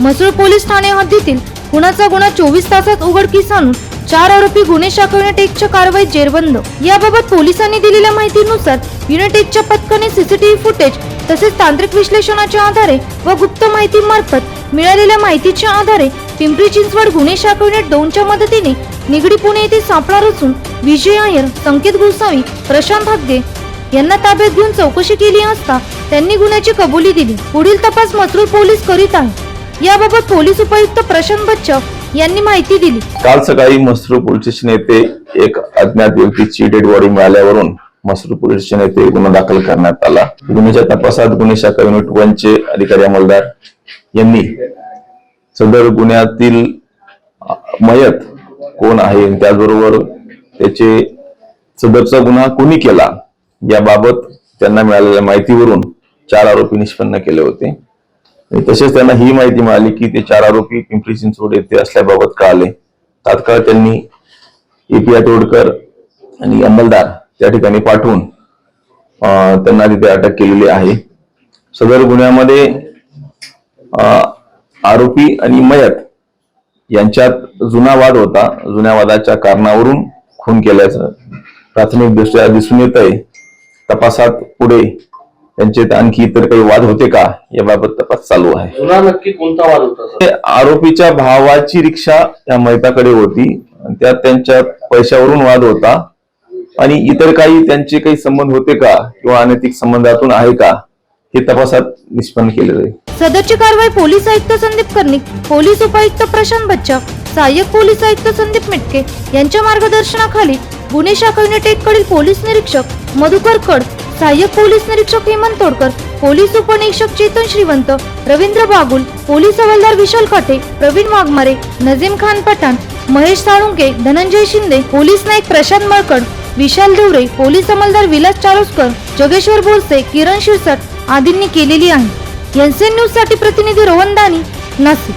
मसूळ police Thane हद्दीतील खुनाचा गुन्हा चोवीस तासात उघडकीस आणून चार आरोपी गुन्हे शाखा कारवाई कारवाईत जेरबंद. याबाबत पोलिसांनी दिलेल्या माहितीनुसार युनिटेकच्या पथकाने सीसीटीव्ही फुटेज तसेच तांत्रिक विश्लेषणाच्या आधारे व गुप्त माहिती मार्फत मिळालेल्या माहितीच्या आधारे पिंपरी चिंचवड गुन्हे शाखा युनिट दोनच्या मदतीने निगडी पुणे येथे सापळा रचून विजय अय्यर संकेत गोसावी प्रशांत हग्गे यांना ताब्यात घेऊन चौकशी केली असता त्यांनी गुन्ह्याची कबुली दिली. पुढील तपास मसरूर पोलीस करीत आहे याबाबत पोलीस उपायुक्त प्रशांत बच्चव यांनी माहिती दिली. काल सकाळी मसरूळ पोलीस स्टेशन येथे एक अज्ञात व्यक्तीची डेड बॉडी मिळाल्यावरून मसरूळ पोलीस स्टेशन येथे गुन्हा दाखल करण्यात आला. गुन्ह्याच्या तपासात गुन्हे शाखा युनिट वन चे अधिकारी अंमलदार यांनी सदर गुन्ह्यातील मयत कोण आहे त्याचबरोबर त्याचे सदरचा गुन्हा कोणी केला याबाबत त्यांना मिळालेल्या माहितीवरून चार आरोपी निष्पन्न केले होते. तसेच त्यांना ही माहिती मिळाली की ते चार आरोपी पिंपरी चिंचवड येथे असल्याबाबत कळाले तात्काळ त्यांनी एपीआय तोडकर आणि अंमलदार त्या ठिकाणी पाठवून त्यांना तिथे अटक केलेली आहे. सदर गुन्ह्यामध्ये आरोपी आणि मयत यांच्यात जुना वाद होता. जुन्या वादाच्या कारणावरून खून केल्याचं प्राथमिकदृष्ट्या दिसून येत आहे तपासात पुढे त्यांचे आणखी इतर काही वाद होते का? याबाबत तपास चालू आहे. नक्की कोणता वाद होता आरोपीच्या भावाची रिक्षा या मैताकडे होती. आणि त्यात त्यांच्या पैशावरून वाद होता. आणि इतर काही त्यांचे काही संबंध होते का? किंवा अनैतिक संबंधातून आहे का? हे तपासात निष्पन्न केले जाईल सदरची कारवाई पोलीस आयुक्त संदीप कर्णिक पोलीस उपायुक्त प्रशांत बच्चव सहाय्यक पोलीस आयुक्त संदीप मिटके यांच्या मार्गदर्शनाखाली गुन्हे शाखा युनिट एक कडील पोलीस निरीक्षक मधुकर कड सहाय्यक पोलीस निरीक्षक हेमंत तोडकर पोलीस उपनिरीक्षक चेतन श्रीवंत रवींद्र बागुल पोलीस हवालदार विशाल काटे प्रवीण वाघमारे नजीम खान पठाण महेश साळुंके धनंजय शिंदे पोलीस नाईक प्रशांत मळकड विशाल देवरे पोलीस अंमलदार विलास चारोस्कर जगेश्वर बोरसे किरण शिरसट आदींनी केलेली आहे. एनसीएन न्यूजसाठी प्रतिनिधी रोहन दानी नाशिक.